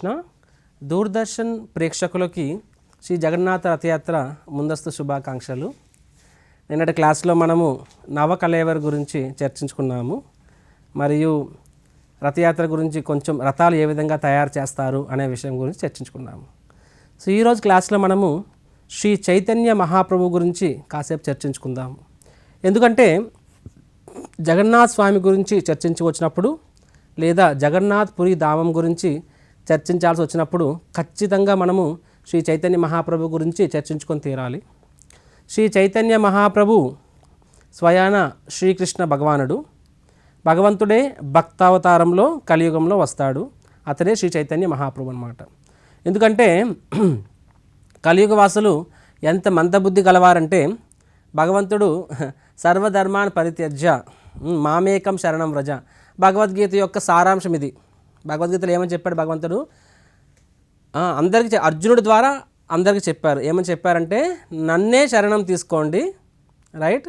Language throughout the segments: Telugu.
కృష్ణ దూరదర్శన్ ప్రేక్షకులకి శ్రీ జగన్నాథ రథయాత్ర ముందస్తు శుభాకాంక్షలు. నిన్నటి క్లాస్లో మనము నవకలేవర్ గురించి చర్చించుకున్నాము. మరియు రథయాత్ర గురించి కొంచెం రథాలు ఏ విధంగా తయారు చేస్తారు అనే విషయం గురించి చర్చించుకున్నాము. సో ఈరోజు క్లాస్లో మనము శ్రీ చైతన్య మహాప్రభు గురించి కాసేపు చర్చించుకుందాము. ఎందుకంటే జగన్నాథ్ స్వామి గురించి చర్చించుకొచ్చినప్పుడు లేదా జగన్నాథ్ పురి ధామం గురించి చర్చించాల్సి వచ్చినప్పుడు ఖచ్చితంగా మనము శ్రీ చైతన్య మహాప్రభు గురించి చర్చించుకొని తీరాలి. శ్రీ చైతన్య మహాప్రభు స్వయాన శ్రీకృష్ణ భగవానుడు. భగవంతుడే భక్తావతారంలో కలియుగంలో వస్తాడు. అతడే శ్రీ చైతన్య మహాప్రభు అనమాట ఎందుకంటే కలియుగ వాసులు ఎంత మందబుద్ధి గలవారంటే భగవంతుడు సర్వధర్మాన్ పరిత్యజ్య మామేకం శరణం వ్రజ భగవద్గీత యొక్క సారాంశం ఇది భగవద్గీతలో ఏమని చెప్పాడు భగవంతుడు? అందరికి అందరికీ అర్జునుడి ద్వారా అందరికీ చెప్పారు. ఏమని చెప్పారంటే నన్నే శరణం తీసుకోండి రైట్?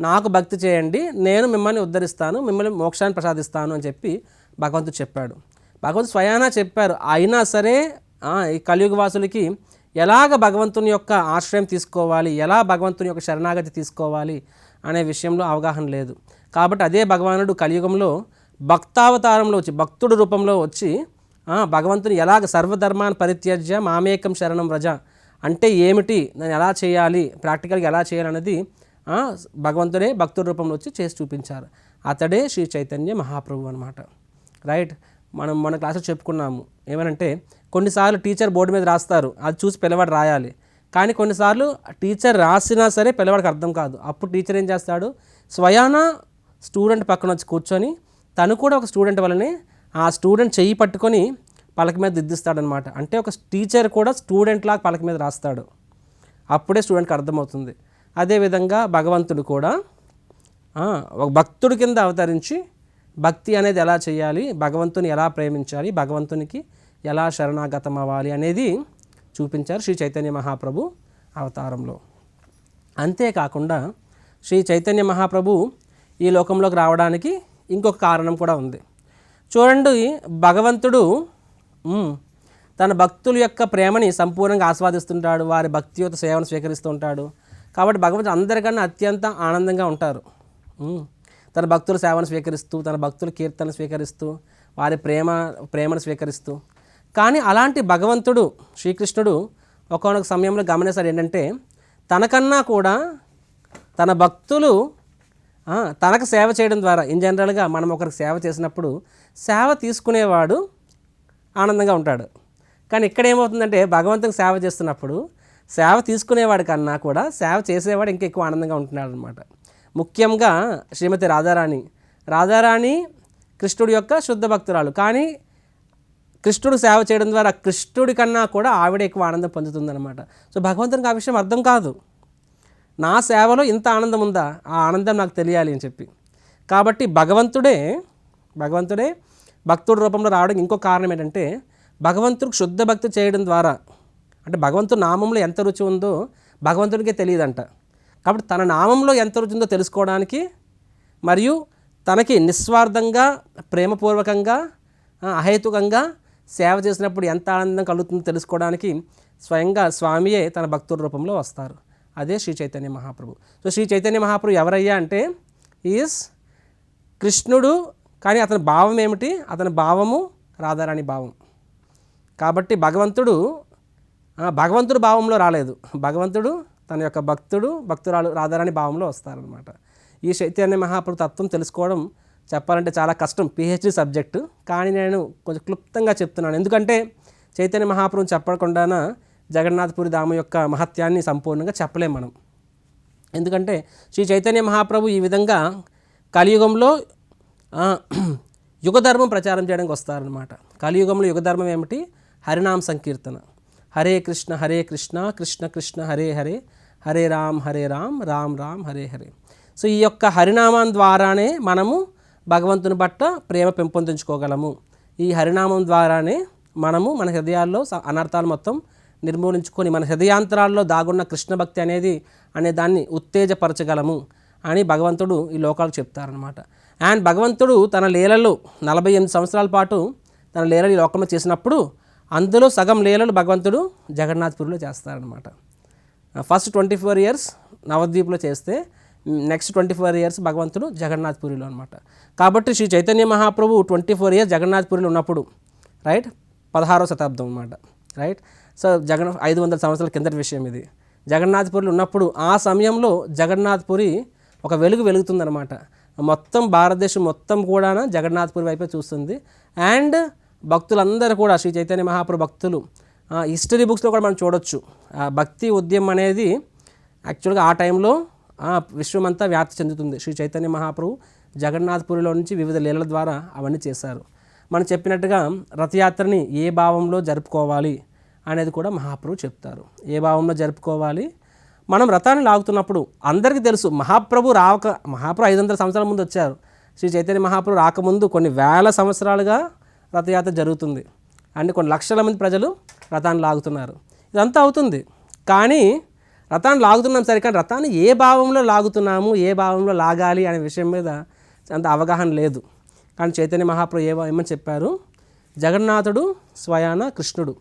నాకు భక్తి చేయండి నేను మిమ్మల్ని ఉద్ధరిస్తాను మిమ్మల్ని మోక్షాన్ని ప్రసాదిస్తాను అని చెప్పి భగవంతుడు చెప్పాడు. భగవంతుడు స్వయానా చెప్పారు అయినా సరే ఈ కలియుగ వాసులకి ఎలాగ భగవంతుని యొక్క ఆశ్రయం తీసుకోవాలి ఎలా భగవంతుని యొక్క శరణాగతి తీసుకోవాలి అనే విషయంలో అవగాహన లేదు. కాబట్టి అదే భగవానుడు కలియుగంలో భక్తావతారంలో వచ్చి భక్తుడు రూపంలో వచ్చి భగవంతుని ఎలాగ సర్వధర్మాన్ని పరిత్యజ్య మామేకం శరణం రజ అంటే ఏమిటి? నేను ఎలా చేయాలి? ప్రాక్టికల్గా ఎలా చేయాలన్నది భగవంతుడే భక్తుడి రూపంలో వచ్చి చేసి చూపించారు. అతడే శ్రీ చైతన్య మహాప్రభు అనమాట రైట్? మనం మన క్లాసులో చెప్పుకున్నాము. ఏమనంటే కొన్నిసార్లు టీచర్ బోర్డు మీద రాస్తారు అది చూసి పిల్లవాడు రాయాలి. కానీ కొన్నిసార్లు టీచర్ రాసినా సరే పిల్లవాడికి అర్థం కాదు. అప్పుడు టీచర్ ఏం చేస్తాడు? స్వయాన స్టూడెంట్ పక్కన వచ్చి కూర్చొని తను కూడా ఒక స్టూడెంట్ వల్లనే ఆ స్టూడెంట్ చెయ్యి పట్టుకొని పలక మీద దిద్దిస్తాడనమాట. అంటే ఒక టీచర్ కూడా స్టూడెంట్ లాగా పలక మీద రాస్తాడు. అప్పుడే స్టూడెంట్కి అర్థమవుతుంది. అదేవిధంగా భగవంతుడు కూడా ఒక భక్తుడి కింద అవతరించి భక్తి అనేది ఎలా చేయాలి భగవంతుని ఎలా ప్రేమించాలి భగవంతునికి ఎలా శరణాగతం అవ్వాలి అనేది చూపించారు శ్రీ చైతన్య మహాప్రభు అవతారంలో. అంతేకాకుండా శ్రీ చైతన్య మహాప్రభు ఈ లోకంలోకి రావడానికి ఇంకొక కారణం కూడా ఉంది. చూడండి భగవంతుడు తన భక్తుల యొక్క ప్రేమని సంపూర్ణంగా ఆస్వాదిస్తుంటాడు. వారి భక్తి యొక్క సేవను స్వీకరిస్తూ ఉంటాడు. కాబట్టి భగవంతుడు అందరికన్నా అత్యంత ఆనందంగా ఉంటారు. తన భక్తుల సేవను స్వీకరిస్తూ తన భక్తుల కీర్తన స్వీకరిస్తూ వారి ప్రేమ ప్రేమను స్వీకరిస్తూ. కానీ అలాంటి భగవంతుడు శ్రీకృష్ణుడు ఒకనొక సమయంలో గమనిస్తాడు ఏంటంటే తనకన్నా కూడా తన భక్తులు తనకు సేవ చేయడం ద్వారా ఇన్ జనరల్గా మనం ఒకరికి సేవ చేసినప్పుడు సేవ తీసుకునేవాడు ఆనందంగా ఉంటాడు. కానీ ఇక్కడ ఏమవుతుందంటే భగవంతునికి సేవ చేస్తున్నప్పుడు సేవ తీసుకునేవాడి కన్నా కూడా సేవ చేసేవాడు ఇంకా ఎక్కువ ఆనందంగా ఉంటున్నాడు అనమాట ముఖ్యంగా శ్రీమతి రాధారాణి. రాధారాణి కృష్ణుడి యొక్క శుద్ధ భక్తురాలు. కానీ కృష్ణుడు సేవ చేయడం ద్వారా కృష్ణుడి కన్నా కూడా ఆవిడ ఎక్కువ ఆనందం పొందుతుందన్నమాట. సో భగవంతునికి ఆ విషయం అర్థం కాదు. నా సేవలో ఇంత ఆనందం ఉందా? ఆ ఆనందం నాకు తెలియాలి అని చెప్పి. కాబట్టి భగవంతుడే భగవంతుడే భక్తుడి రూపంలో రావడానికి ఇంకో కారణం ఏంటంటే భగవంతుడికి శుద్ధ భక్తి చేయడం ద్వారా అంటే భగవంతుడి నామంలో ఎంత రుచి ఉందో భగవంతుడికే తెలియదంట. కాబట్టి తన నామంలో ఎంత రుచి ఉందో తెలుసుకోవడానికి మరియు తనకి నిస్వార్థంగా ప్రేమపూర్వకంగా అహేతుకంగా సేవ చేసినప్పుడు ఎంత ఆనందం కలుగుతుందో తెలుసుకోవడానికి స్వయంగా స్వామియే తన భక్తుల రూపంలో వస్తారు. అదే శ్రీ చైతన్య మహాప్రభు. సో శ్రీ చైతన్య మహాప్రభు ఎవరయ్యా అంటే ఈజ్ కృష్ణుడు కానీ అతని భావం ఏమిటి? అతని భావము రాధారాణి భావం. కాబట్టి భగవంతుడు భగవంతుడు భావంలో రాలేదు. భగవంతుడు తన యొక్క భక్తుడు భక్తురాలు రాధారాణి భావంలో వస్తారనమాట ఈ చైతన్య మహాప్రభు తత్వం తెలుసుకోవడం చెప్పాలంటే చాలా కష్టం పిహెచ్డి సబ్జెక్టు. కానీ నేను కొంచెం క్లుప్తంగా చెప్తున్నాను. ఎందుకంటే చైతన్య మహాప్రభుని చెప్పకుండాన జగన్నాథపురి ధామ యొక్క మహత్యాన్ని సంపూర్ణంగా చెప్పలేం మనం. ఎందుకంటే శ్రీ చైతన్య మహాప్రభు ఈ విధంగా కలియుగంలో యుగధర్మం ప్రచారం చేయడానికి వస్తారనమాట కలియుగంలో యుగధర్మం ఏమిటి? హరినామ సంకీర్తన. హరే కృష్ణ హరే కృష్ణ కృష్ణ కృష్ణ హరే హరే హరే రామ్ హరే రామ్ రామ్ రామ్ హరే హరే. సో ఈ యొక్క హరినామం ద్వారానే మనము భగవంతుని పట్ల ప్రేమ పెంపొందించుకోగలము. ఈ హరినామం ద్వారానే మనము మన హృదయాల్లో స- అనర్థాలు మొత్తం నిర్మూలించుకొని మన హృదయాంతరాల్లో దాగున్న కృష్ణ భక్తి అనేది అనే దాన్ని ఉత్తేజపరచగలము అని భగవంతుడు ఈ లోకాలు చెప్తారనమాట అండ్ భగవంతుడు తన లీలలో నలభై ఎనిమిది సంవత్సరాల పాటు తన లీలలు ఈ లోకంలో చేసినప్పుడు అందులో సగం లీలలు భగవంతుడు జగన్నాథ్పురిలో చేస్తారనమాట ఫస్ట్ ట్వంటీ ఫోర్ ఇయర్స్ నవద్వీప్లో చేస్తే నెక్స్ట్ ట్వంటీ ఫోర్ ఇయర్స్ భగవంతుడు జగన్నాథ్పురిలో అనమాట కాబట్టి Shri Chaitanya Mahaprabhu twenty four years జగన్నాథ్పురిలో ఉన్నప్పుడు రైట్ పదహారో శతాబ్దం అనమాట రైట్ సో జగన్ ఐదు వందల సంవత్సరాల కిందటి విషయం ఇది. జగన్నాథ్పురిలో ఉన్నప్పుడు ఆ సమయంలో జగన్నాథ్పురి ఒక వెలుగు వెలుగుతుందన్నమాట. మొత్తం భారతదేశం మొత్తం కూడా జగన్నాథ్పురి వైపే చూస్తుంది. అండ్ భక్తులందరూ కూడా శ్రీ చైతన్య మహాప్రభు భక్తులు హిస్టరీ బుక్స్లో కూడా మనం చూడొచ్చు. ఆ భక్తి ఉద్యమం అనేది యాక్చువల్గా ఆ టైంలో విశ్వమంతా వ్యాప్తి చెందుతుంది. శ్రీ చైతన్య మహాప్రభు జగన్నాథ్పురిలో నుంచి వివిధ లీలల ద్వారా అవన్నీ చేశారు. మనం చెప్పినట్టుగా రథయాత్రని ఏ భావంలో జరుపుకోవాలి? అనేది కూడా మహాప్రభు చెప్తారు. ఏ భావంలో జరుపుకోవాలి? మనం రథాన్ని లాగుతున్నప్పుడు అందరికీ తెలుసు మహాప్రభు రాక మహాప్రభు ఐదు వందల సంవత్సరాల ముందు వచ్చారు. శ్రీ చైతన్య మహాప్రభు రాకముందు కొన్ని వేల సంవత్సరాలుగా రథయాత్ర జరుగుతుంది. అండ్ కొన్ని లక్షల మంది ప్రజలు రథాన్ని లాగుతున్నారు. ఇదంతా అవుతుంది. కానీ రథాన్ని లాగుతున్నాం సరే కానీ రథాన్ని ఏ భావంలో లాగుతున్నాము ఏ భావంలో లాగాలి అనే విషయం మీద అంత అవగాహన లేదు. కానీ చైతన్య మహాప్రభు ఏ ఏమని చెప్పారు? జగన్నాథుడు స్వయాన కృష్ణుడు.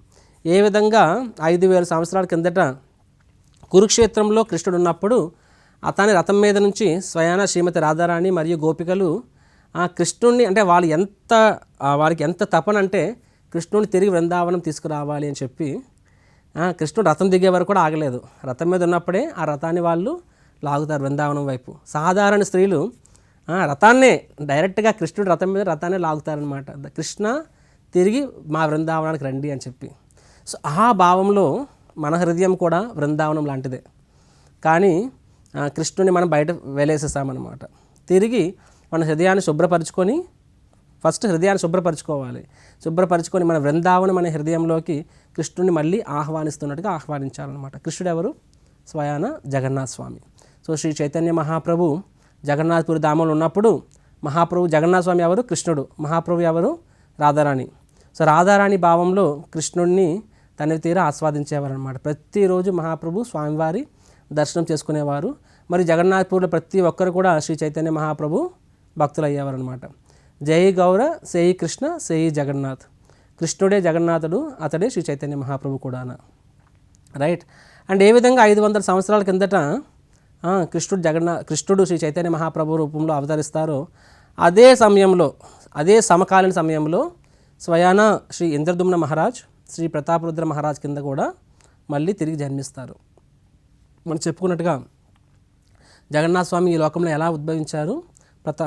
ఏ విధంగా ఐదు వేల సంవత్సరాల కిందట కురుక్షేత్రంలో కృష్ణుడు ఉన్నప్పుడు అతని రథం మీద నుంచి స్వయాన శ్రీమతి రాధారాణి మరియు గోపికలు ఆ కృష్ణుడిని అంటే వాళ్ళు ఎంత వారికి ఎంత తపన అంటే కృష్ణుడిని తిరిగి వృందావనం తీసుకురావాలి అని చెప్పి కృష్ణుడు రథం దిగే వరకు కూడా ఆగలేదు. రథం మీద ఉన్నప్పుడే ఆ రథాన్ని వాళ్ళు లాగుతారు బృందావనం వైపు. సాధారణ స్త్రీలు రథాన్నే డైరెక్ట్గా కృష్ణుడు రథం మీద రథాన్ని లాగుతారనమాట కృష్ణ తిరిగి మా బృందావనానికి రండి అని చెప్పి. సో ఆ భావంలో మన హృదయం కూడా బృందావనం లాంటిదే. కానీ కృష్ణుని మనం బయట వేలేసేసామన్నమాట. తిరిగి మన హృదయాన్ని శుభ్రపరచుకొని ఫస్ట్ హృదయాన్ని శుభ్రపరచుకోవాలి. శుభ్రపరచుకొని మన బృందావనం అనే హృదయంలోకి కృష్ణుని మళ్ళీ ఆహ్వానిస్తున్నట్టుగా ఆహ్వానించాలన్నమాట. కృష్ణుడు ఎవరు స్వయాన జగన్నాథ్ స్వామి. సో శ్రీ చైతన్య మహాప్రభు జగన్నాథ్పురి ధామంలో ఉన్నప్పుడు మహాప్రభు జగన్నాథ స్వామి ఎవరు? కృష్ణుడు. మహాప్రభు ఎవరు? రాధారాణి. సో రాధారాణి భావంలో కృష్ణుడిని దాన్ని తీరా ఆస్వాదించేవారనమాట ప్రతిరోజు మహాప్రభు స్వామివారి దర్శనం చేసుకునేవారు. మరి జగన్నాథ్పూర్లో ప్రతి ఒక్కరు కూడా శ్రీ చైతన్య మహాప్రభు భక్తులు అయ్యేవారనమాట జై గౌర సేయి కృష్ణ సేయి జగన్నాథ్. కృష్ణుడే జగన్నాథుడు అతడే శ్రీ చైతన్య మహాప్రభు కూడాన. రైట్? అండ్ ఏ విధంగా ఐదు వందల సంవత్సరాల కిందట కృష్ణుడు జగన్నా కృష్ణుడు శ్రీ చైతన్య మహాప్రభు రూపంలో అవతరిస్తారో అదే సమయంలో అదే సమకాలీన సమయంలో స్వయాన శ్రీ ఇంద్రదుమ్న మహారాజ్ శ్రీ ప్రతాపరుద్ర మహారాజ్ కింద కూడా మళ్ళీ తిరిగి జన్మిస్తారు. మనం చెప్పుకున్నట్టుగా జగన్నాథ స్వామి ఈ లోకంలో ఎలా ఉద్భవించారు? ప్రతా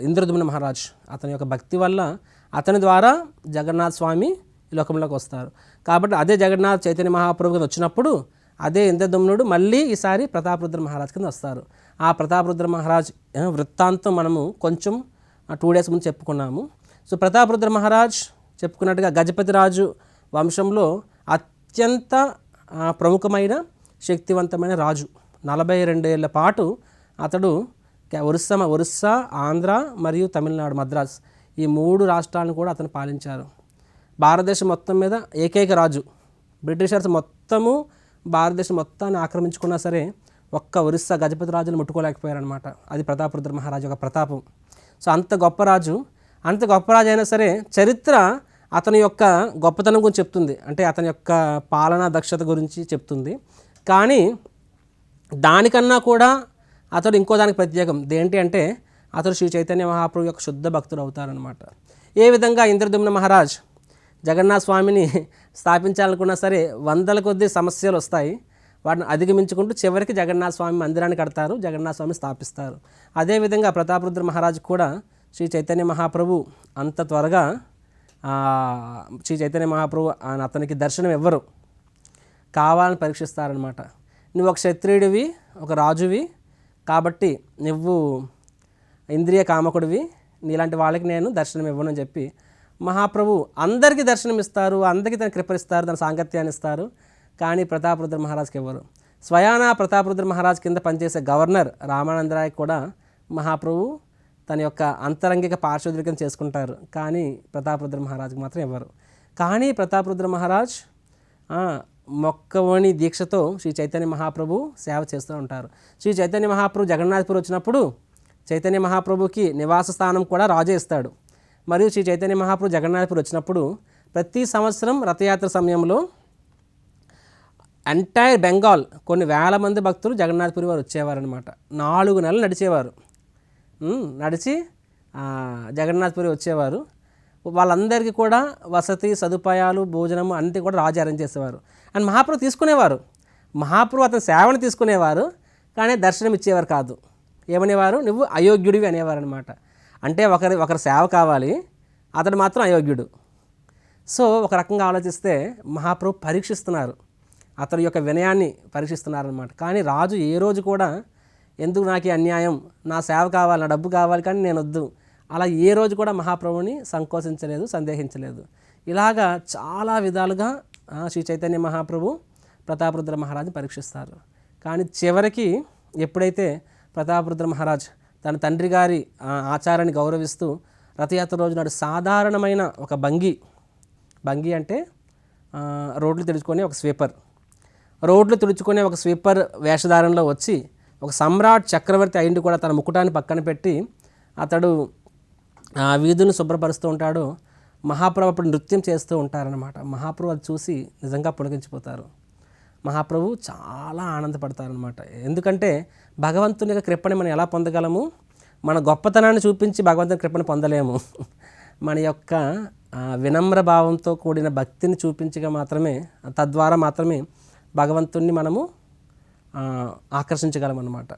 ఇంద్రదుమ్న మహారాజ్ అతని యొక్క భక్తి వల్ల అతని ద్వారా జగన్నాథ స్వామి ఈ లోకంలోకి వస్తారు. కాబట్టి అదే జగన్నాథ్ చైతన్య మహాప్రభు కింద వచ్చినప్పుడు అదే ఇంద్రదుమ్నుడు మళ్ళీ ఈసారి ప్రతాపరుద్ర మహారాజ్ కింద వస్తారు. ఆ ప్రతాపరుద్ర మహారాజ్ వృత్తాంతం మనము కొంచెం టూ డేస్ ముందు చెప్పుకున్నాము. సో ప్రతాపరుద్ర మహారాజ్ చెప్పుకున్నట్టుగా గజపతి రాజు వంశంలో అత్యంత ప్రముఖమైన శక్తివంతమైన రాజు. నలభై రెండేళ్ళ పాటు అతడు ఒరిస్సా ఒరిస్సా ఆంధ్ర మరియు తమిళనాడు మద్రాస్ ఈ మూడు రాష్ట్రాలను కూడా అతను పాలించారు. భారతదేశం మొత్తం మీద ఏకైక రాజు. బ్రిటిషర్స్ మొత్తము భారతదేశం మొత్తాన్ని ఆక్రమించుకున్నా సరే ఒక్క ఒరిస్సా గజపతి రాజును ముట్టుకోలేకపోయారనమాట అది ప్రతాపరుద్ర మహారాజు యొక్క ప్రతాపం. సో అంత గొప్ప రాజు అంత గొప్ప రాజు అయినా సరే చరిత్ర అతని యొక్క గొప్పతనం గురించి చెప్తుంది. అంటే అతని యొక్క పాలనా దక్షత గురించి చెప్తుంది. కానీ దానికన్నా కూడా అతడు ఇంకో దానికి ప్రత్యేకం. దేంటి అంటే అతడు శ్రీ చైతన్య మహాప్రభు యొక్క శుద్ధ భక్తుడు అవుతారనమాట ఏ విధంగా ఇంద్రదుమ్న మహారాజ్ జగన్నాథ స్వామిని స్థాపించాలనుకున్నా సరే వందల కొద్ది సమస్యలు వస్తాయి. వాటిని అధిగమించుకుంటూ చివరికి జగన్నాథ స్వామి మందిరాన్ని కడతారు. జగన్నాథ స్వామి స్థాపిస్తారు. అదేవిధంగా ప్రతాపరుద్ర మహారాజు కూడా శ్రీ చైతన్య మహాప్రభు అంత త్వరగా శ్రీ చైతన్య మహాప్రభు ఆయన అతనికి దర్శనం ఇవ్వరు. కావాలని పరీక్షిస్తారనమాట నువ్వు ఒక క్షత్రియుడివి ఒక రాజువి కాబట్టి నువ్వు ఇంద్రియ కామకుడివి నీలాంటి వాళ్ళకి నేను దర్శనం ఇవ్వను అని చెప్పి మహాప్రభు అందరికీ దర్శనం ఇస్తారు అందరికీ తన కృపరిస్తారు తన సాంగత్యాన్ని ఇస్తారు. కానీ ప్రతాపరుద్ర మహారాజ్కి ఇవ్వరు. స్వయానా ప్రతాపరుద్ర మహారాజ్ కింద పనిచేసే గవర్నర్ రామానందరాయ్ కూడా మహాప్రభు తన యొక్క అంతరంగిక పార్శ్వద్రికం చేసుకుంటారు. కానీ ప్రతాపరుద్ర మహారాజ్కి మాత్రం ఇవ్వరు కానీ ప్రతాపరుద్ర మహారాజ్ మొక్కవని మొక్కవోని దీక్షతో శ్రీ చైతన్య మహాప్రభు సేవ చేస్తూ ఉంటారు. శ్రీ చైతన్య మహాప్రభు జగన్నాథ్పూర్ వచ్చినప్పుడు చైతన్య మహాప్రభుకి నివాస స్థానం కూడా రాజే ఇస్తాడు. మరియు శ్రీ చైతన్య మహాప్రభు జగన్నాథపురి వచ్చినప్పుడు ప్రతి సంవత్సరం రథయాత్ర సమయంలో ఎంటైర్ బెంగాల్ కొన్ని వేల మంది భక్తులు జగన్నాథ్పూరి వారు వచ్చేవారు అనమాట నాలుగు నెలలు నడిచేవారు. నడిచి జగన్నాథ్పురి వచ్చేవారు. వాళ్ళందరికీ కూడా వసతి సదుపాయాలు భోజనము అన్నీ కూడా రాజు అరేంజ్ చేసేవారు. అండ్ మహాప్రభు తీసుకునేవారు. మహాప్రభు అతని సేవను తీసుకునేవారు కానీ దర్శనం ఇచ్చేవారు కాదు. ఏమనేవారు? నువ్వు అయోగ్యుడివి అనేవారు అనమాట అంటే ఒకరి ఒకరి సేవ కావాలి అతడు మాత్రం అయోగ్యుడు. సో ఒక రకంగా ఆలోచిస్తే మహాప్రభు పరీక్షిస్తున్నారు. అతని యొక్క వినయాన్ని పరీక్షిస్తున్నారనమాట కానీ రాజు ఏ రోజు కూడా ఎందుకు నాకు ఈ అన్యాయం? నా సేవ కావాలి నా డబ్బు కావాలి కానీ నేను వద్దు. అలా ఏ రోజు కూడా మహాప్రభుని సంకోచించలేదు సందేహించలేదు. ఇలాగా చాలా విధాలుగా శ్రీ చైతన్య మహాప్రభు ప్రతాపరుద్ర మహారాజు పరీక్షిస్తారు. కానీ చివరికి ఎప్పుడైతే ప్రతాపరుద్ర మహారాజ్ తన తండ్రి గారి ఆచారాన్ని గౌరవిస్తూ రథయాత్ర రోజు నాడు సాధారణమైన ఒక భంగి భంగి అంటే రోడ్లు తెడుచుకొని ఒక స్వీపర్. రోడ్లు తుడుచుకునే ఒక స్వీపర్ వేషధారణలో వచ్చి ఒక సమ్రాట్ చక్రవర్తి అయింది కూడా తన ముకుటాన్ని పక్కన పెట్టి అతడు ఆ వీధులను శుభ్రపరుస్తూ ఉంటాడు. మహాప్రభు అప్పుడు నృత్యం చేస్తూ ఉంటారనమాట మహాప్రభు అది చూసి నిజంగా పులకించిపోతారు. మహాప్రభు చాలా ఆనందపడతారనమాట ఎందుకంటే భగవంతుని యొక్క కృపని మనం ఎలా పొందగలము? మన గొప్పతనాన్ని చూపించి భగవంతుని కృపని పొందలేము. మన యొక్క వినమ్ర భావంతో కూడిన భక్తిని చూపించగా మాత్రమే తద్వారా మాత్రమే భగవంతుణ్ణి మనము ఆకర్షించగలమన్నమాట. ఆకర్షించగలం అనమాట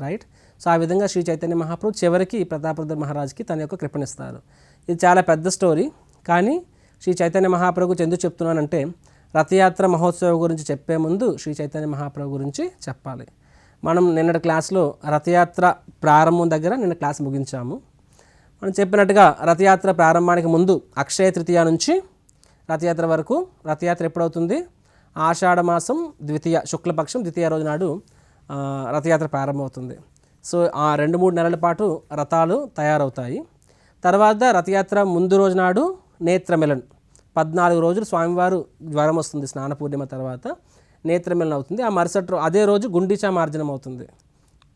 రైట్ సో ఆ విధంగా శ్రీ చైతన్య మహాప్రభు చివరికి ప్రతాపరుద్ర మహారాజ్కి తన యొక్క కృపణిస్తారు ఇది చాలా పెద్ద స్టోరీ కానీ శ్రీ చైతన్య మహాప్రభు ఎందుకు చెప్తున్నానంటే రథయాత్ర మహోత్సవం గురించి చెప్పే ముందు శ్రీ చైతన్య మహాప్రభు గురించి చెప్పాలి. మనం నిన్నటి క్లాస్లో రథయాత్ర ప్రారంభం దగ్గర నిన్న క్లాస్ ముగించాము. మనం చెప్పినట్టుగా రథయాత్ర ప్రారంభానికి ముందు అక్షయ తృతీయ నుంచి రథయాత్ర వరకు రథయాత్ర ఎప్పుడవుతుంది? ఆషాఢమాసం ద్వితీయ శుక్లపక్షం ద్వితీయ రోజు నాడు రథయాత్ర ప్రారంభమవుతుంది. సో ఆ రెండు మూడు నెలల పాటు రథాలు తయారవుతాయి. తర్వాత రథయాత్ర ముందు రోజు నాడు నేత్రమిలన్. పద్నాలుగు రోజులు స్వామివారు జ్వరం వస్తుంది స్నాన పూర్ణిమ తర్వాత నేత్రమిలన్ అవుతుంది. ఆ మరుసటి అదే రోజు గుండిచా మార్జనం అవుతుంది.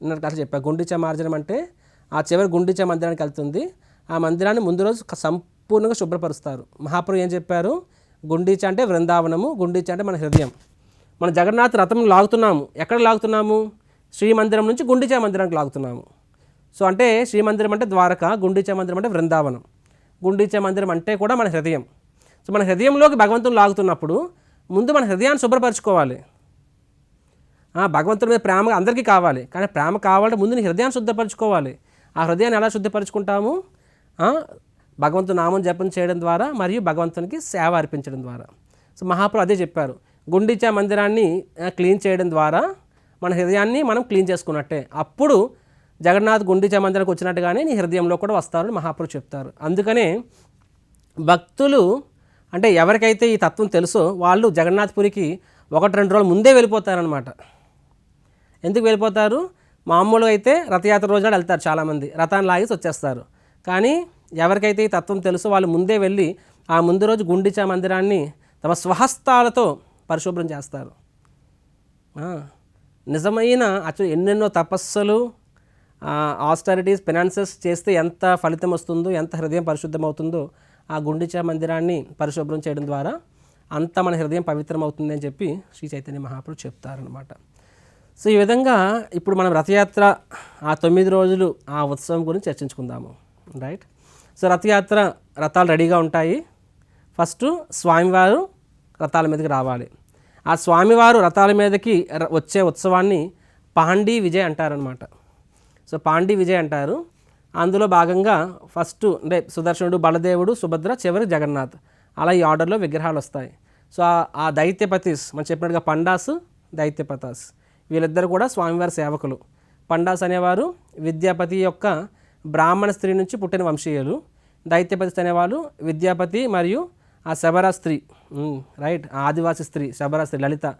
నేను కాదు చెప్పా గుండిచా మార్జనం అంటే ఆ చివరి గుండిచా మందిరానికి వెళ్తుంది. ఆ మందిరాన్ని ముందు రోజు సంపూర్ణంగా శుభ్రపరుస్తారు. మహాప్రభు ఏం చెప్పారు? గుండీచ అంటే బృందావనము గుండీచ అంటే మన హృదయం. మన జగన్నాథ్ రథం లాగుతున్నాము. ఎక్కడ లాగుతున్నాము? శ్రీ మందిరం నుంచి గుండిచా మందిరానికి లాగుతున్నాము. సో అంటే శ్రీ మందిరం అంటే ద్వారక గుండిచా మందిరం అంటే బృందావనం గుండిచా మందిరం అంటే కూడా మన హృదయం. సో మన హృదయంలోకి భగవంతుని లాగుతున్నప్పుడు ముందు మన హృదయాన్ని శుభ్రపరచుకోవాలి. భగవంతుడి మీద ప్రేమ అందరికీ కావాలి. కానీ ప్రేమ కావాలంటే ముందు నీ హృదయాన్ని శుద్ధపరచుకోవాలి. ఆ హృదయాన్ని ఎలా శుద్ధపరచుకుంటాము? భగవంతు నామం జపం చేయడం ద్వారా మరియు భగవంతునికి సేవ అర్పించడం ద్వారా. సో మహాప్రభు అదే చెప్పారు. గుండిచా మందిరాన్ని క్లీన్ చేయడం ద్వారా మన హృదయాన్ని మనం క్లీన్ చేసుకున్నట్టే. అప్పుడు జగన్నాథ్ గుండిచా మందిరానికి వచ్చినట్టుగానే నీ హృదయంలో కూడా వస్తారని మహాప్రభు చెప్తారు. అందుకనే భక్తులు అంటే ఎవరికైతే ఈ తత్వం తెలుసో వాళ్ళు జగన్నాథ్పురికి ఒకటి రెండు రోజులు ముందే వెళ్ళిపోతారనమాట ఎందుకు వెళ్ళిపోతారు? మామూలుగా అయితే రథయాత్ర రోజున వెళ్తారు చాలామంది. రథాన్ని లాగేసి వచ్చేస్తారు. కానీ ఎవరికైతే ఈ తత్వం తెలుసో వాళ్ళు ముందే వెళ్ళి ఆ ముందు రోజు గుండిచా మందిరాన్ని తమ స్వహస్తాలతో పరిశుభ్రం చేస్తారు. నిజమైన అసలు ఎన్నెన్నో తపస్సులు ఆస్టారిటీస్ ఫినాన్సెస్ చేస్తే ఎంత ఫలితం వస్తుందో ఎంత హృదయం పరిశుద్ధం అవుతుందో ఆ గుండిచా మందిరాన్ని పరిశుభ్రం చేయడం ద్వారా అంత మన హృదయం పవిత్రం అవుతుంది అని చెప్పి శ్రీ చైతన్య మహాప్రభు చెప్తారనమాట సో ఈ విధంగా ఇప్పుడు మనం రథయాత్ర ఆ తొమ్మిది రోజులు ఆ ఉత్సవం గురించి చర్చించుకుందాము. రైట్? సో రథయాత్ర రథాలు రెడీగా ఉంటాయి. ఫస్ట్ స్వామివారు రథాల మీదకి రావాలి. ఆ స్వామివారు రథాల మీదకి ర- వచ్చే ఉత్సవాన్ని పాండీ విజయ్ అంటారనమాట సో పాండీ విజయ్ అంటారు. అందులో భాగంగా ఫస్ట్ అంటే సుదర్శనుడు బలదేవుడు సుభద్ర చివరి జగన్నాథ్ అలా ఈ ఆర్డర్లో విగ్రహాలు వస్తాయి. సో ఆ- ఆ దైత్యపతిస్ మనం చెప్పినట్టుగా పండాస్ దైత్యపతాస్ వీళ్ళిద్దరు కూడా స్వామివారి సేవకులు. పండాస్ అనేవారు విద్యాపతి యొక్క బ్రాహ్మణ స్త్రీ నుంచి పుట్టిన వంశీయులు దైత్యపతి అనేవాళ్ళు విద్యాపతి మరియు ఆ శబరా స్త్రీ రైట్ ఆదివాసి స్త్రీ శబరా స్త్రీ లలిత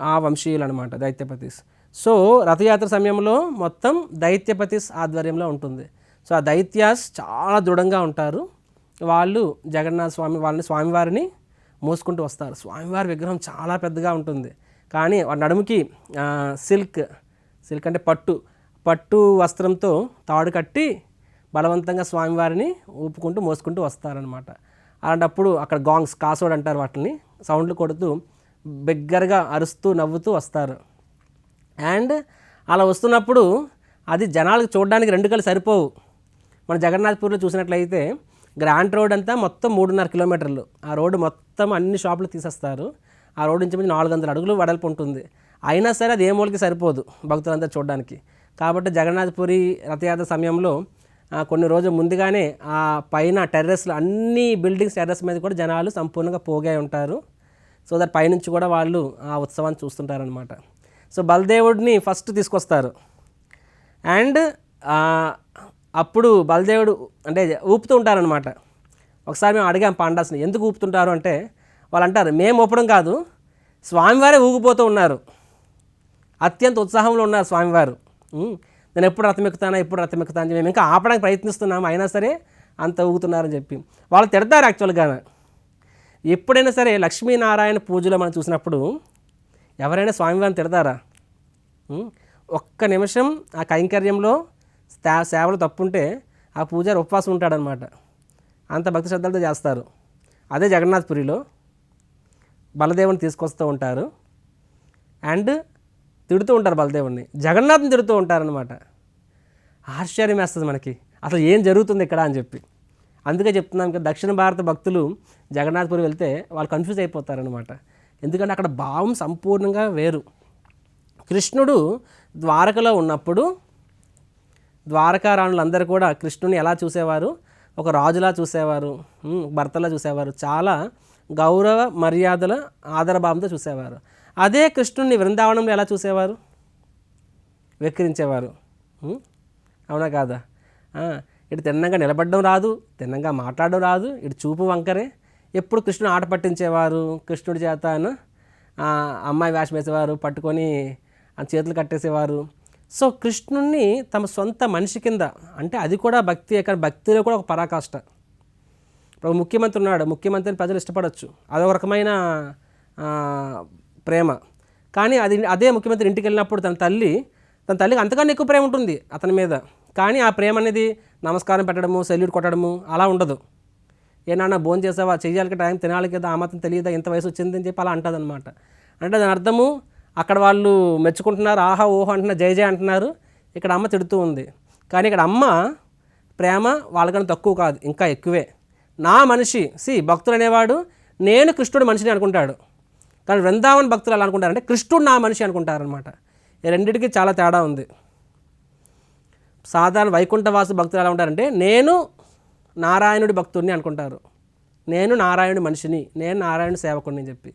ఆ వంశీయులు అనమాట దైత్యపతిస్ సో రథయాత్ర సమయంలో మొత్తం దైత్యపతిస్ ఆధ్వర్యంలో ఉంటుంది. సో ఆ దైత్యాస్ చాలా దృఢంగా ఉంటారు. వాళ్ళు జగన్నాథ స్వామి వాళ్ళని స్వామివారిని మోసుకుంటూ వస్తారు. స్వామివారి విగ్రహం చాలా పెద్దగా ఉంటుంది. కానీ వాడి నడుముకి సిల్క్ సిల్క్ అంటే పట్టు పట్టు వస్త్రంతో తాడు కట్టి బలవంతంగా స్వామివారిని ఊపుకుంటూ మోసుకుంటూ వస్తారనమాట అలాంటప్పుడు అక్కడ గాంగ్స్ కాసోడ్ అంటారు వాటిని సౌండ్లు కొడుతూ బిగ్గరగా అరుస్తూ నవ్వుతూ వస్తారు. అండ్ అలా వస్తున్నప్పుడు అది జనాలకు చూడడానికి రెండు కళ్ళు సరిపోవు. మన జగన్నాథ్పూర్లో చూసినట్లయితే గ్రాండ్ రోడ్ అంతా మొత్తం మూడున్నర కిలోమీటర్లు. ఆ రోడ్డు మొత్తం అన్ని షాపులు తీసేస్తారు. ఆ రోడ్డు నుంచి మంచి నాలుగు వందల అడుగులు వెడల్పు ఉంటుంది. అయినా సరే అది ఏ మూలకి సరిపోదు భక్తులంతా చూడడానికి. కాబట్టి జగన్నాథ్పురి రథయాత్ర సమయంలో కొన్ని రోజులు ముందుగానే ఆ పైన టెర్రస్లు అన్ని బిల్డింగ్స్ టెర్రస్ మీద కూడా జనాలు సంపూర్ణంగా పోగే ఉంటారు. సో దట్ పైనుంచి కూడా వాళ్ళు ఆ ఉత్సవాన్ని చూస్తుంటారనమాట సో బలదేవుడిని ఫస్ట్ తీసుకొస్తారు. అండ్ అప్పుడు బలదేవుడు అంటే ఊపుతూ ఉంటారనమాట ఒకసారి మేము అడిగాం పాండాస్ని ఎందుకు ఊపుతుంటారు? అంటే వాళ్ళు అంటారు మేము ఊపడం కాదు స్వామివారే ఊగిపోతూ ఉన్నారు. అత్యంత ఉత్సాహంలో ఉన్నారు స్వామివారు. నేను ఎప్పుడు రథం ఎప్పుడు రథం అని మేము ఇంకా ఆపడానికి ప్రయత్నిస్తున్నాము. అయినా సరే అంత ఊగుతున్నారని చెప్పి. వాళ్ళు తిడతారు యాక్చువల్గా. ఎప్పుడైనా సరే లక్ష్మీనారాయణ పూజలో మనం చూసినప్పుడు ఎవరైనా స్వామివారిని తిడతారా? ఒక్క నిమిషం ఆ కైంకర్యంలో సేవలు తప్పుంటే ఆ పూజారి ఉపవాసం ఉంటాడనమాట. అంత భక్తి శ్రద్ధలతో చేస్తారు. అదే జగన్నాథ్పురిలో బలదేవుని తీసుకొస్తూ ఉంటారు. అండ్ తిడుతూ ఉంటారు బలదేవుడిని జగన్నాథ్ని తిడుతూ ఉంటారనమాట ఆశ్చర్యం వేస్తుంది మనకి. అసలు ఏం జరుగుతుంది ఇక్కడ అని చెప్పి. అందుకే చెప్తున్నాం కదా దక్షిణ భారత భక్తులు జగన్నాథ్పూర్ వెళ్తే వాళ్ళు కన్ఫ్యూజ్ అయిపోతారనమాట ఎందుకంటే అక్కడ భావం సంపూర్ణంగా వేరు. కృష్ణుడు ద్వారకలో ఉన్నప్పుడు ద్వారకారాణులందరూ కూడా కృష్ణుని ఎలా చూసేవారు? ఒక రాజులా చూసేవారు భర్తలా చూసేవారు. చాలా గౌరవ మర్యాదల ఆదరభావంతో చూసేవారు. అదే కృష్ణుడిని బృందావనంలో ఎలా చూసేవారు? వెక్కిరించేవారు. అవునా కాదా? ఇటు తిన్నంగా నిలబడడం రాదు తిన్నంగా మాట్లాడడం రాదు ఇటు చూపు వంకరే. ఎప్పుడు కృష్ణుడు ఆట పట్టించేవారు? కృష్ణుడి చేత అమ్మాయి వేషం వేసేవారు పట్టుకొని ఆ చేతులు కట్టేసేవారు. సో కృష్ణుణ్ణి తమ సొంత మనిషి కింద అంటే అది కూడా భక్తి అక్కడ భక్తిలో కూడా ఒక పరాకాష్ట. ఇప్పుడు ఒక ముఖ్యమంత్రి ఉన్నాడు ముఖ్యమంత్రిని ప్రజలు ఇష్టపడవచ్చు అదొక రకమైన ప్రేమ. కానీ అది అదే ముఖ్యమంత్రి ఇంటికి వెళ్ళినప్పుడు తన తల్లి తన తల్లికి అంతకన్నా ఎక్కువ ప్రేమ ఉంటుంది అతని మీద. కానీ ఆ ప్రేమ అనేది నమస్కారం పెట్టడము సెల్యూట్ కొట్టడము అలా ఉండదు. ఏనాన్న భోజనం చేసావా? చెయ్యాలి టైం తినాలి కదా ఆ మాత్రం తెలియదా? ఇంత వయసు వచ్చింది అని చెప్పి అలా అంటదన్నమాట. అంటే దాని అర్థము అక్కడ వాళ్ళు మెచ్చుకుంటున్నారు ఆహా ఓహో అంటున్నారు జయ జయ అంటున్నారు. ఇక్కడ అమ్మ తిడుతూ ఉంది. కానీ ఇక్కడ అమ్మ ప్రేమ వాళ్ళకన్నా తక్కువ కాదు ఇంకా ఎక్కువే. నా మనిషి సి భక్తుడు అనేవాడు నేను కృష్ణుడు మనిషిని అనుకుంటాడు. కానీ వృందావన్ భక్తులు ఎలా అనుకుంటారంటే కృష్ణుడు నా మనిషి అనుకుంటారనమాట ఈ రెండింటికి చాలా తేడా ఉంది. సాధారణ వైకుంఠవాసు భక్తులు ఎలా ఉంటారంటే నేను నారాయణుడి భక్తుడిని అనుకుంటారు. నేను నారాయణుడి మనిషిని నేను నారాయణుడి సేవకుడిని అని చెప్పి.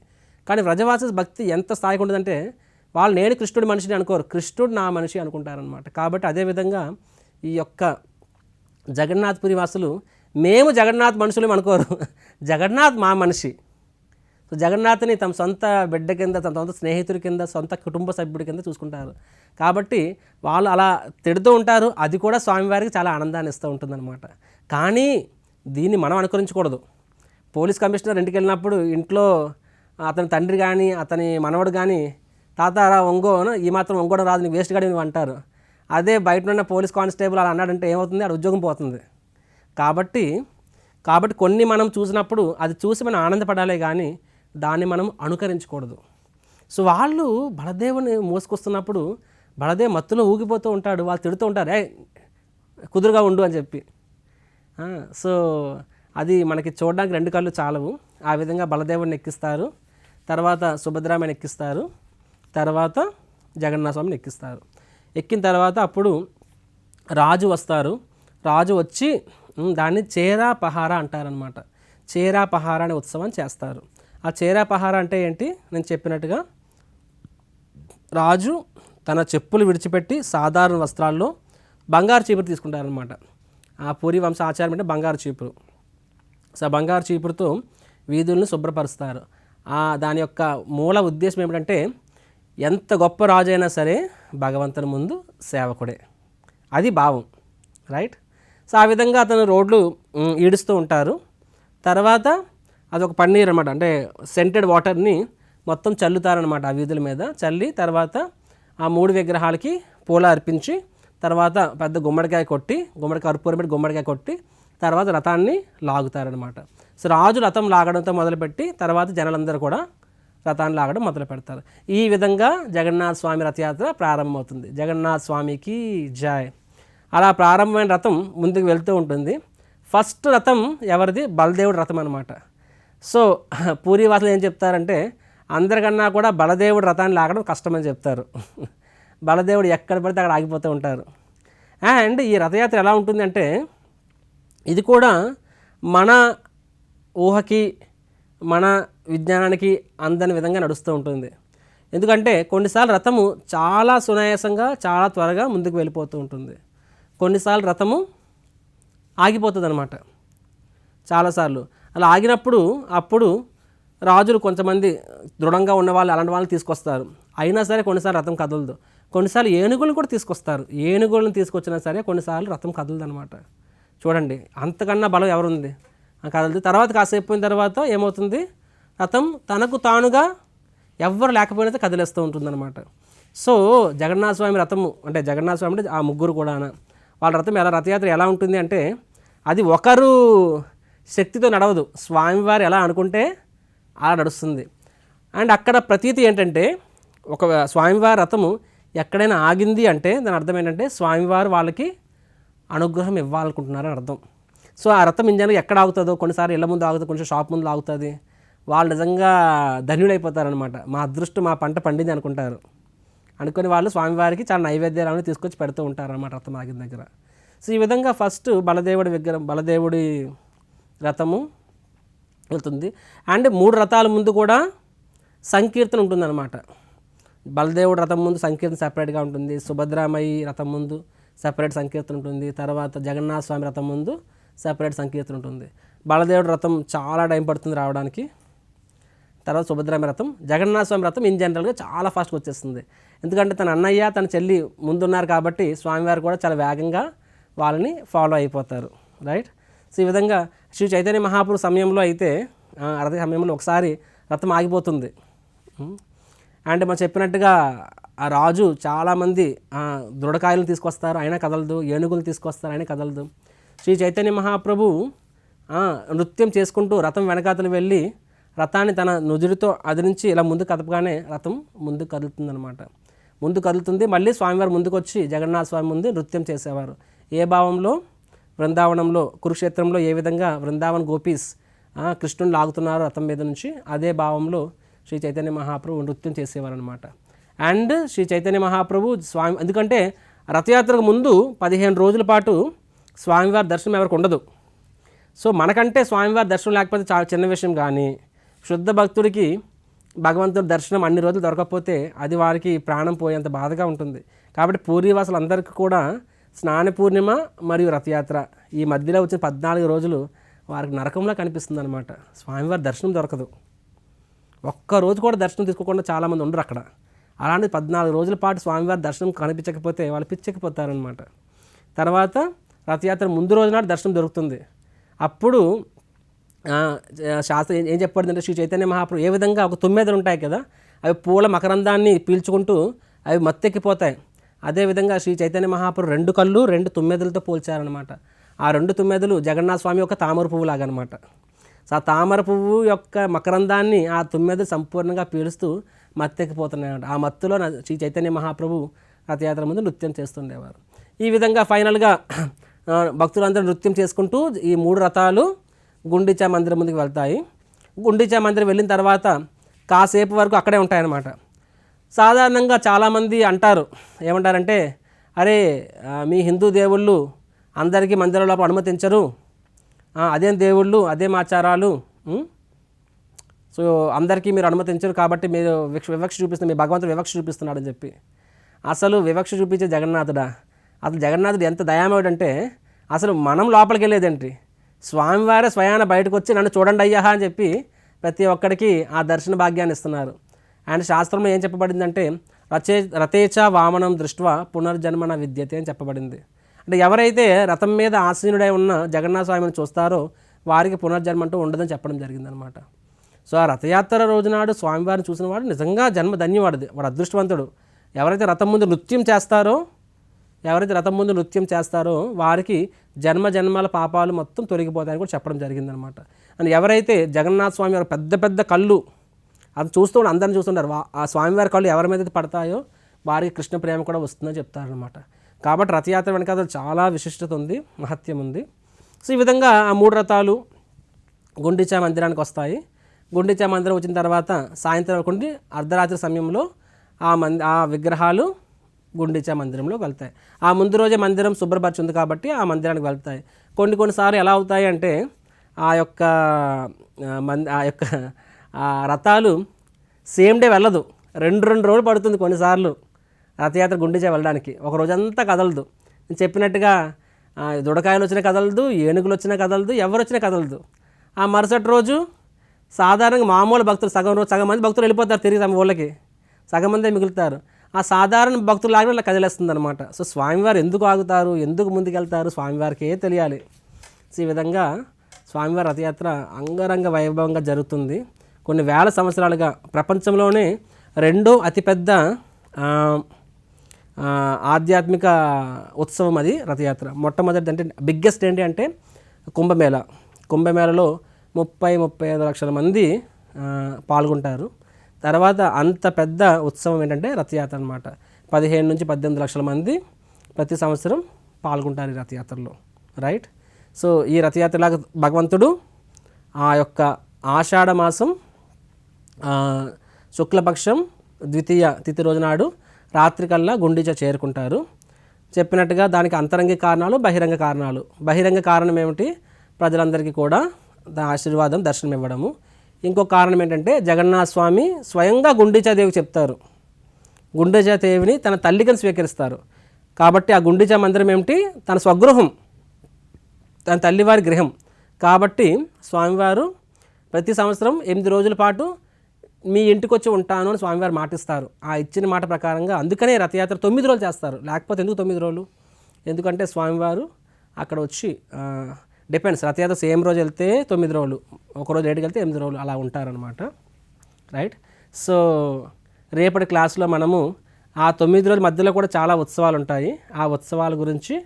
కానీ వ్రజవాస భక్తి ఎంత స్థాయికి ఉంటుందంటే వాళ్ళు నేను కృష్ణుడి మనిషిని అనుకోరు. కృష్ణుడు నా మనిషి అనుకుంటారనమాట కాబట్టి అదేవిధంగా ఈ యొక్క జగన్నాథ్పురి వాసులు మేము జగన్నాథ్ మనుషులు అనుకోరు. జగన్నాథ్ మా మనిషి. సో జగన్నాథ్ని తమ సొంత బిడ్డ కింద తమ సొంత స్నేహితుడి కింద సొంత కుటుంబ సభ్యుడి కింద చూసుకుంటారు. కాబట్టి వాళ్ళు అలా తిడుతూ ఉంటారు. అది కూడా స్వామివారికి చాలా ఆనందాన్ని ఇస్తూ ఉంటుందన్నమాట. కానీ దీన్ని మనం అనుకరించకూడదు. పోలీస్ కమిషనర్ ఇంటికి వెళ్ళినప్పుడు ఇంట్లో అతని తండ్రి కానీ అతని మనవడు కానీ తాత ఒంగోను ఈ మాత్రం ఒంగోడం రాదు నీకు వేస్ట్ గాడి నువ్వు అంటారు. అదే బయట ఉన్న పోలీస్ కానిస్టేబుల్ అలా అన్నాడంటే ఏమవుతుంది? అది ఉద్యోగం పోతుంది. కాబట్టి కాబట్టి కొన్ని మనం చూసినప్పుడు అది చూసి మనం ఆనందపడాలి కానీ దాన్ని మనం అనుకరించకూడదు. సో వాళ్ళు బలదేవుని మోసుకొస్తున్నప్పుడు బలదేవ్ మత్తులో ఊగిపోతూ ఉంటాడు. వాళ్ళు తిడుతూ ఉంటారు ఏ కుదురుగా ఉండు అని చెప్పి. సో అది మనకి చూడడానికి రెండు కళ్ళు చాలవు. ఆ విధంగా బలదేవుని ఎక్కిస్తారు. తర్వాత సుభద్రామని ఎక్కిస్తారు. తర్వాత జగన్నాథ స్వామిని ఎక్కిస్తారు. ఎక్కిన తర్వాత అప్పుడు రాజు వస్తారు. రాజు వచ్చి దాన్ని చేరా పహారా అంటారనమాట చేరా పహారా అనే ఉత్సవం చేస్తారు. ఆ చేరాపహార అంటే ఏంటి? నేను చెప్పినట్టుగా రాజు తన చెప్పులు విడిచిపెట్టి సాధారణ వస్త్రాల్లో బంగారు చీపురు తీసుకుంటారనమాట ఆ పూరి వంశ ఆచారం అంటే బంగారు చీపురు. సో బంగారు చీపురుతో వీధులను శుభ్రపరుస్తారు. ఆ దాని యొక్క మూల ఉద్దేశం ఏమిటంటే ఎంత గొప్ప రాజు అయినా సరే భగవంతుని ముందు సేవకుడే. అది భావం. రైట్? సో ఆ విధంగా అతను రోడ్లు ఈడుస్తూ ఉంటారు. తర్వాత అదొక పన్నీర్ అనమాట అంటే సెంటెడ్ వాటర్ని మొత్తం చల్లుతారనమాట ఆ వీధుల మీద. చల్లి తర్వాత ఆ మూడు విగ్రహాలకి పూల అర్పించి తర్వాత పెద్ద గుమ్మడికాయ కొట్టి గుమ్మడికాయ కర్పూరం పెట్టి గుమ్మడికాయ కొట్టి తర్వాత రథాన్ని లాగుతారనమాట సో రాజు రథం లాగడంతో మొదలుపెట్టి తర్వాత జనాలందరూ కూడా రథాన్ని లాగడం మొదలు పెడతారు. ఈ విధంగా జగన్నాథ స్వామి రథయాత్ర ప్రారంభమవుతుంది. జగన్నాథ స్వామికి జాయ్ అలా ప్రారంభమైన రథం ముందుకు వెళ్తూ ఉంటుంది. ఫస్ట్ రథం ఎవరిది? బలదేవుడి రథం అనమాట సో పూరి వాసులు ఏం చెప్తారంటే అందరికన్నా కూడా బలదేవుడు రథాన్ని లాగడం కష్టమని చెప్తారు. బలదేవుడు ఎక్కడ పడితే అక్కడ ఆగిపోతూ ఉంటారు. అండ్ ఈ రథయాత్ర ఎలా ఉంటుందంటే ఇది కూడా మన ఊహకి మన విజ్ఞానానికి అందని విధంగా నడుస్తూ ఉంటుంది. ఎందుకంటే కొన్నిసార్లు రథము చాలా సునాయాసంగా చాలా త్వరగా ముందుకు వెళ్ళిపోతూ ఉంటుంది. కొన్నిసార్లు రథము ఆగిపోతుంది అనమాట చాలాసార్లు అలా ఆగినప్పుడు అప్పుడు రాజులు కొంతమంది దృఢంగా ఉన్న వాళ్ళు అలాంటి వాళ్ళని తీసుకొస్తారు. అయినా సరే కొన్నిసార్లు రథం కదలదు. కొన్నిసార్లు ఏనుగులను కూడా తీసుకొస్తారు. ఏనుగులను తీసుకొచ్చినా సరే కొన్నిసార్లు రథం కదలదు అనమాట చూడండి అంతకన్నా బలం ఎవరుంది? కదలదు. తర్వాత కాసేపు పోయిన తర్వాత ఏమవుతుంది? రథం తనకు తానుగా ఎవరు లేకపోయినా కదిలేస్తూ ఉంటుందన్నమాట. సో జగన్నాథ స్వామి రథము అంటే జగన్నాథ స్వామి అంటే ఆ ముగ్గురు కూడా వాళ్ళ రథం ఎలా రథయాత్ర ఎలా ఉంటుంది అంటే అది ఒకరు శక్తితో నడవదు. స్వామివారు ఎలా అనుకుంటే అలా నడుస్తుంది. అండ్ అక్కడ ప్రతీతి ఏంటంటే ఒక స్వామివారి రథము ఎక్కడైనా ఆగింది అంటే దాని అర్థం ఏంటంటే స్వామివారు వాళ్ళకి అనుగ్రహం ఇవ్వాలనుకుంటున్నారని అర్థం. సో ఆ రథం ఇంజన్ ఎక్కడ ఆగుతుందో కొన్నిసార్లు ఇళ్ళ ముందు ఆగుతుంది కొంచెం షాప్ ముందు ఆగుతుంది. వాళ్ళు నిజంగా ధన్యుడైపోతారనమాట మా అదృష్టం మా పంట పండింది అనుకుంటారు. అనుకుని వాళ్ళు స్వామివారికి చాలా నైవేద్యాలను తీసుకొచ్చి పెడుతూ ఉంటారనమాట రథం ఆగిన దగ్గర. సో ఈ విధంగా ఫస్ట్ బలదేవుడి విగ్రహం బలదేవుడి రథము వెళ్తుంది. అండ్ మూడు రథాల ముందు కూడా సంకీర్తన ఉంటుందన్నమాట. బలదేవుడు రథం ముందు సంకీర్తన సపరేట్గా ఉంటుంది. సుభద్రామయ్యి రథం ముందు సపరేట్ సంకీర్తన ఉంటుంది. తర్వాత జగన్నాథ స్వామి రథం ముందు సపరేట్ సంకీర్తన ఉంటుంది. బలదేవుడు రథం చాలా టైం పడుతుంది రావడానికి. తర్వాత సుభద్రామ రథం జగన్నాథ స్వామి రథం ఇన్ జనరల్గా చాలా ఫాస్ట్గా వచ్చేస్తుంది. ఎందుకంటే తన అన్నయ్య తన చెల్లి ముందున్నారు కాబట్టి స్వామివారు కూడా చాలా వేగంగా వాళ్ళని ఫాలో అయిపోతారు. రైట్ సో ఈ విధంగా శ్రీ చైతన్య మహాపురు సమయంలో అయితే ఆ, రథ సమయంలో ఒకసారి రథం ఆగిపోతుంది. అండ్ మనం చెప్పినట్టుగా ఆ రాజు చాలామంది దృఢకాయలను దృఢకాయలు తీసుకొస్తారు అయినా కదలదు ఏనుగులు తీసుకొస్తారు అయినా కదలదు. శ్రీ చైతన్య మహాప్రభు నృత్యం చేసుకుంటూ రథం వెనకాతలు వెళ్ళి రథాన్ని తన నుజుడితో అదిరించి ఇలా ముందు కదపగానే రథం ముందు కదులుతుందనమాట ముందు కదులుతుంది. మళ్ళీ స్వామివారు ముందుకు వచ్చి జగన్నాథ స్వామి ముందు నృత్యం చేసేవారు. ఏ భావంలో? బృందావనంలో కురుక్షేత్రంలో ఏ విధంగా బృందావన్ గోపీస్ కృష్ణుని లాగుతున్నారు రథం మీద నుంచి అదే భావంలో శ్రీ చైతన్య మహాప్రభు నృత్యం చేసేవారు అనమాట అండ్ శ్రీ చైతన్య మహాప్రభు స్వామి ఎందుకంటే రథయాత్రకు ముందు పదిహేను రోజుల పాటు స్వామివారి దర్శనం ఎవరికి ఉండదు. సో మనకంటే స్వామివారి దర్శనం లేకపోతే చాలా చిన్న విషయం కానీ శుద్ధ భక్తుడికి భగవంతుడి దర్శనం అన్ని రోజులు దొరకకపోతే అది వారికి ప్రాణం పోయేంత బాధగా ఉంటుంది. కాబట్టి పూర్వీవాసులు అందరికీ కూడా స్నాన పూర్ణిమ మరియు రథయాత్ర. ఈ మధ్యలో వచ్చిన పద్నాలుగు రోజులు వారికి నరకంలో కనిపిస్తుంది అనమాట స్వామివారి దర్శనం దొరకదు. ఒక్క రోజు కూడా దర్శనం తీసుకోకుండా చాలామంది ఉండరు అక్కడ. అలాంటి పద్నాలుగు రోజుల పాటు స్వామివారి దర్శనం కనిపించకపోతే వాళ్ళు పిచ్చెక్కిపోతారనమాట తర్వాత రథయాత్ర ముందు రోజు నాడు దర్శనం దొరుకుతుంది. అప్పుడు శాస్త్రం ఏం- ఏం చెప్పబడిందంటే శ్రీ చైతన్య మహాప్రభు ఏ విధంగా ఒక తొమ్మిదలు ఉంటాయి కదా అవి పూల మకరందాన్ని పీల్చుకుంటూ అవి మత్తెక్కిపోతాయి. అదేవిధంగా శ్రీ చైతన్య మహాప్రభు రెండు కళ్ళు రెండు తుమ్మెదలతో పోల్చారనమాట ఆ రెండు తుమ్మెదలు జగన్నాథ స్వామి యొక్క తామర పువ్వులాగనమాట అనమాట సో ఆ తామర పువ్వు యొక్క మకరందాన్ని ఆ తుమ్మెదలు సంపూర్ణంగా పీలుస్తూ మత్తెక్కిపోతున్నాయన్నమాట ఆ మత్తులో శ్రీ చైతన్య మహాప్రభు రథయాత్ర ముందు నృత్యం చేస్తుండేవారు. ఈ విధంగా ఫైనల్గా భక్తులందరూ నృత్యం చేసుకుంటూ ఈ మూడు రథాలు గుండిచా మందిరం ముందుకు వెళ్తాయి. గుండిచా మందిరం వెళ్ళిన తర్వాత కాసేపు వరకు అక్కడే ఉంటాయన్నమాట. సాధారణంగా చాలామంది అంటారు ఏమంటారంటే అరే మీ హిందూ దేవుళ్ళు అందరికీ మందిరంలోపు అనుమతించరు. అదేం దేవుళ్ళు అదేం ఆచారాలు సో అందరికీ మీరు అనుమతించరు కాబట్టి మీరు వివక్ష వివక్ష చూపిస్తున్నారు మీ భగవంతుడు వివక్ష చూపిస్తున్నాడు అని చెప్పి. అసలు వివక్ష చూపించే జగన్నాథుడా? అసలు జగన్నాథుడు ఎంత దయామేడంటే అసలు మనం లోపలికి వెళ్ళేదేంటి? స్వామివారే స్వయాన బయటకు వచ్చి నన్ను చూడండి అయ్యా అని చెప్పి ప్రతి ఒక్కడికి ఆ దర్శన భాగ్యాన్ని ఇస్తున్నారు. అండ్ శాస్త్రంలో ఏం చెప్పబడిందంటే రచే రతేచ వామనం దృష్ట్యా పునర్జన్మన విద్యతే అని చెప్పబడింది. అంటే ఎవరైతే రథం మీద ఆసీనుడై ఉన్న జగన్నాథ స్వామిని చూస్తారో వారికి పునర్జన్మ అంటూ ఉండదని చెప్పడం జరిగిందనమాట సో ఆ రథయాత్ర రోజునాడు స్వామివారిని చూసిన వాడు నిజంగా జన్మ ధన్యవాడు వాడు అదృష్టవంతుడు. ఎవరైతే రథం ముందు నృత్యం చేస్తారో ఎవరైతే రథం ముందు నృత్యం చేస్తారో వారికి జన్మ జన్మల పాపాలు మొత్తం తొలగిపోతాయని కూడా చెప్పడం జరిగిందనమాట అండ్ ఎవరైతే జగన్నాథ స్వామి వారు పెద్ద పెద్ద కళ్ళు అది చూస్తూ ఉండి అందరిని చూస్తుంటారు. ఆ స్వామివారి కళ్ళు ఎవరి మీద అయితే పడతాయో వారికి కృష్ణ ప్రేమ కూడా వస్తుందని చెప్తారనమాట కాబట్టి రథయాత్ర వెనకాల చాలా విశిష్టత ఉంది మహత్యం ఉంది. సో ఈ విధంగా ఆ మూడు రథాలు గుండిచా మందిరానికి వస్తాయి. గుండిచా మందిరం వచ్చిన తర్వాత సాయంత్రం కొండి అర్ధరాత్రి సమయంలో ఆ మంది ఆ విగ్రహాలు గుండిచా మందిరంలో వెళ్తాయి. ఆ ముందు రోజే మందిరం శుభ్రపరిచింది కాబట్టి ఆ మందిరానికి వెళ్తాయి. కొన్ని కొన్నిసార్లు ఎలా అవుతాయి అంటే ఆ యొక్క మంది ఆ యొక్క రథాలు సేమ్ డే వెళ్ళదు. రెండు రెండు రోజులు పడుతుంది కొన్నిసార్లు రథయాత్ర గుండెచే వెళ్ళడానికి. ఒక రోజంతా కదలదు. నేను చెప్పినట్టుగా దుడకాయలు వచ్చినా కదలదు ఏనుగులు వచ్చినా కదలదు ఎవరు వచ్చినా కదలదు. ఆ మరుసటి రోజు సాధారణంగా మామూలు భక్తులు సగం రోజు సగం మంది భక్తులు వెళ్ళిపోతారు తిరిగి తమ ఊళ్ళకి. సగం మందే మిగులుతారు. ఆ సాధారణ భక్తులు లాగా ఇలా కదిలేస్తుంది అనమాట సో స్వామివారు ఎందుకు ఆగుతారు? ఎందుకు ముందుకెళ్తారు? స్వామివారికే తెలియాలి. సో ఈ విధంగా స్వామివారి రథయాత్ర అంగరంగ వైభవంగా జరుగుతుంది. కొన్ని వేల సంవత్సరాలుగా ప్రపంచంలోనే రెండో అతిపెద్ద ఆధ్యాత్మిక ఉత్సవం అది రథయాత్ర. మొట్టమొదటి అంటే బిగ్గెస్ట్ ఏంటి అంటే కుంభమేళ. కుంభమేళలో ముప్పై ముప్పై ఐదు లక్షల మంది పాల్గొంటారు. తర్వాత అంత పెద్ద ఉత్సవం ఏంటంటే రథయాత్ర అనమాట పదిహేను నుంచి పద్దెనిమిది లక్షల మంది ప్రతి సంవత్సరం పాల్గొంటారు ఈ రథయాత్రలో. రైట్? సో ఈ రథయాత్రలాగా భగవంతుడు ఆ యొక్క ఆషాఢ మాసం శుక్లపక్షం ద్వితీయ తిథి రోజు నాడు రాత్రికల్లా గుండీచ చేరుకుంటారు. చెప్పినట్టుగా దానికి అంతరంగ కారణాలు బహిరంగ కారణాలు. బహిరంగ కారణం ఏమిటి? ప్రజలందరికీ కూడా ఆశీర్వాదం దర్శనం ఇవ్వడము. ఇంకో కారణం ఏంటంటే జగన్నాథ స్వామి స్వయంగా గుండీచాదేవి చెప్తారు. గుండీచాదేవిని తన తల్లికని స్వీకరిస్తారు. కాబట్టి ఆ గుండీచా మందిరం ఏమిటి? తన స్వగృహం తన తల్లివారి గృహం. కాబట్టి స్వామివారు ప్రతి సంవత్సరం ఎనిమిది రోజుల పాటు మీ ఇంటికి వచ్చి ఉంటాను అని స్వామివారు మాటిస్తారు. ఆ ఇచ్చిన మాట ప్రకారంగా అందుకనే రథయాత్ర తొమ్మిది రోజులు చేస్తారు. లేకపోతే ఎందుకు తొమ్మిది రోజులు? ఎందుకంటే స్వామివారు అక్కడ వచ్చి డిపెండ్స్ రథయాత్ర సేమ్ రోజు వెళ్తే తొమ్మిది రోజులు. ఒక రోజు వెళ్తే ఎనిమిది రోజులు అలా ఉంటారనమాట రైట్ సో రేపటి క్లాస్లో మనము ఆ తొమ్మిది రోజుల మధ్యలో కూడా చాలా ఉత్సవాలు ఉంటాయి. ఆ ఉత్సవాల గురించి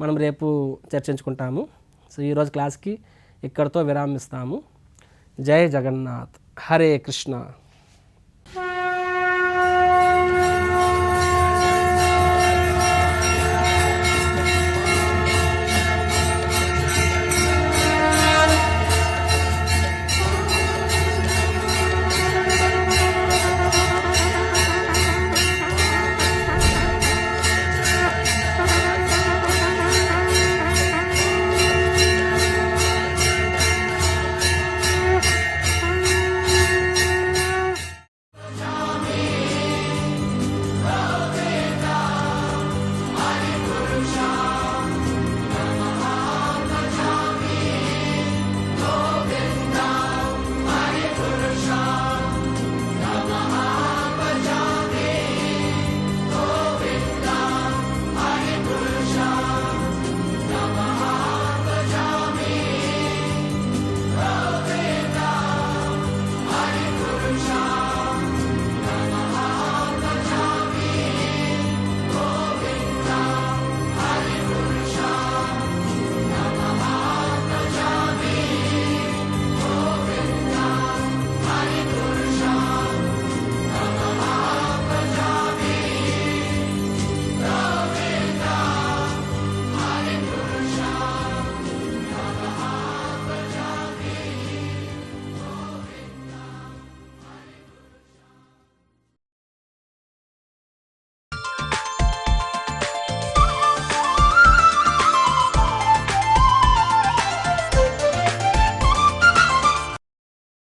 మనం రేపు చర్చించుకుంటాము. సో ఈరోజు క్లాస్కి ఇక్కడితో విరామిస్తాము. జై జగన్నాథ్. హరే కృష్ణ